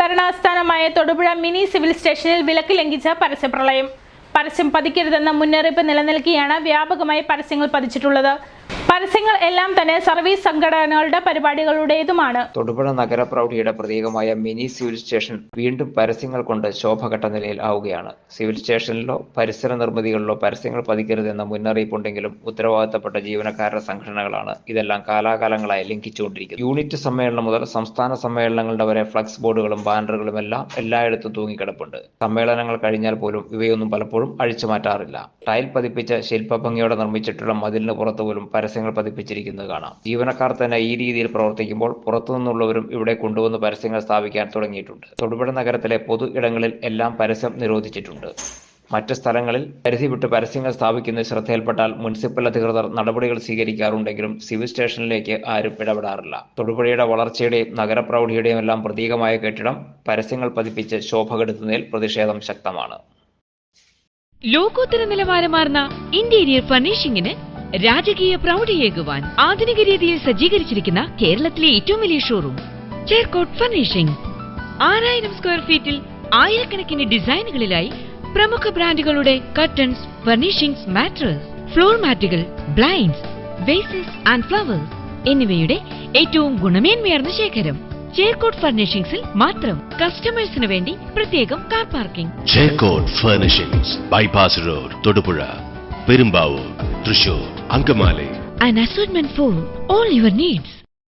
ഭരണാസ്ഥാനമായ Thodupuzha mini civil സ്റ്റേഷനിൽ വിലക്ക് ലംഘിച്ച പരസ്യപ്രളയം. പരസ്യം പതിക്കരുതെന്ന മുന്നറിയിപ്പ് നിലനിൽക്കെയാണ് വ്യാപകമായി പരസ്യങ്ങൾ പതിച്ചിട്ടുള്ളത്. പരസ്യങ്ങൾ എല്ലാം തന്നെ സർവീസ് സംഘടനകളുടെ പരിപാടികളുടേതുമാണ്. തൊടുപുഴ നഗരപ്രൗഢിയുടെ പ്രതീകമായ മിനി സിവിൽ സ്റ്റേഷൻ വീണ്ടും പരസ്യങ്ങൾ കൊണ്ട് ശോഭഘട്ട നിലയിൽ ആവുകയാണ്. സിവിൽ സ്റ്റേഷനിലോ പരിസര നിർമ്മിതികളിലോ പരസ്യങ്ങൾ പതിക്കരുതെന്ന മുന്നറിയിപ്പുണ്ടെങ്കിലും ഉത്തരവാദിത്തപ്പെട്ട ജീവനക്കാരുടെ സംഘടനകളാണ് ഇതെല്ലാം കാലാകാലങ്ങളായി ലംഘിച്ചുകൊണ്ടിരിക്കുന്നത്. യൂണിറ്റ് സമ്മേളനം മുതൽ സംസ്ഥാന സമ്മേളനങ്ങളുടെ വരെ ഫ്ലക്സ് ബോർഡുകളും ബാനറുകളും എല്ലാം എല്ലായിടത്തും തൂങ്ങിക്കിടപ്പുണ്ട്. സമ്മേളനങ്ങൾ കഴിഞ്ഞാൽ പോലും ഇവയൊന്നും പലപ്പോഴും അഴിച്ചു മാറ്റാറില്ല ടൈൽ പതിപ്പിച്ച ശില്പഭംഗിയോടെ നിർമ്മിച്ചിട്ടുള്ള മതിലിന് പുറത്തു പോലും പരസ്യങ്ങൾ പതിപ്പിച്ചിരിക്കുന്നത് കാണാം. ജീവനക്കാർ തന്നെ ഈ രീതിയിൽ പ്രവർത്തിക്കുമ്പോൾ പുറത്തുനിന്നുള്ളവരും ഇവിടെ കൊണ്ടുവന്ന് പരസ്യങ്ങൾ സ്ഥാപിക്കാൻ തുടങ്ങിയിട്ടുണ്ട്. തൊടുപുഴ നഗരത്തിലെ പൊതു ഇടങ്ങളിൽ എല്ലാം പരസ്യം നിരോധിച്ചിട്ടുണ്ട്. മറ്റ് സ്ഥലങ്ങളിൽ പരിധി വിട്ട് പരസ്യങ്ങൾ സ്ഥാപിക്കുന്ന ശ്രദ്ധയിൽപ്പെട്ടാൽ മുനിസിപ്പൽ അധികൃതർ നടപടികൾ സ്വീകരിക്കാറുണ്ടെങ്കിലും സിവിൽ സ്റ്റേഷനിലേക്ക് ആരും ഇടപെടാറില്ല. തൊടുപുഴയുടെ വളർച്ചയുടെയും നഗരപ്രൗഢിയുടെയും എല്ലാം പ്രതീകമായ കെട്ടിടം പരസ്യങ്ങൾ പതിപ്പിച്ച് ശോഭ കെടുത്തുന്നതിൽ പ്രതിഷേധം ശക്തമാണ്. ലോകോത്തര നിലവാരമാർന്ന ഇന്റീരിയർ ഫർണിഷിംഗിന് രാജകീയ പ്രൗഢിയേകുവാൻ ആധുനിക രീതിയിൽ സജ്ജീകരിച്ചിരിക്കുന്ന കേരളത്തിലെ ഏറ്റവും വലിയ ഷോറൂം ചേർക്കോട്ട് ഫർണിഷിംഗ് ആറായിരം സ്ക്വയർ ഫീറ്റിൽ ആയിരക്കണക്കിന് ഡിസൈനുകളിലായി പ്രമുഖ ബ്രാൻഡുകളുടെ കർട്ടൻസ് ഫർണിഷിംഗ്സ് മാട്രസ് ഫ്ലോർ മാറ്റുകൾ ബ്ലൈൻഡ്സ് വേസസ് ആൻഡ് ഫ്ലവേഴ്സ് എന്നിവയുടെ ഏറ്റവും ഗുണമേന്മയാർന്ന ശേഖരം ചേർക്കോട്ട് ഫർണിഷിംഗ്സിൽ മാത്രം കസ്റ്റമേഴ്സിന് വേണ്ടി പ്രത്യേകം car parking Cherkott furnishings bypass road Thodupuzha Perumbavoor. Trisho, Ankamale. And assortment for all your needs.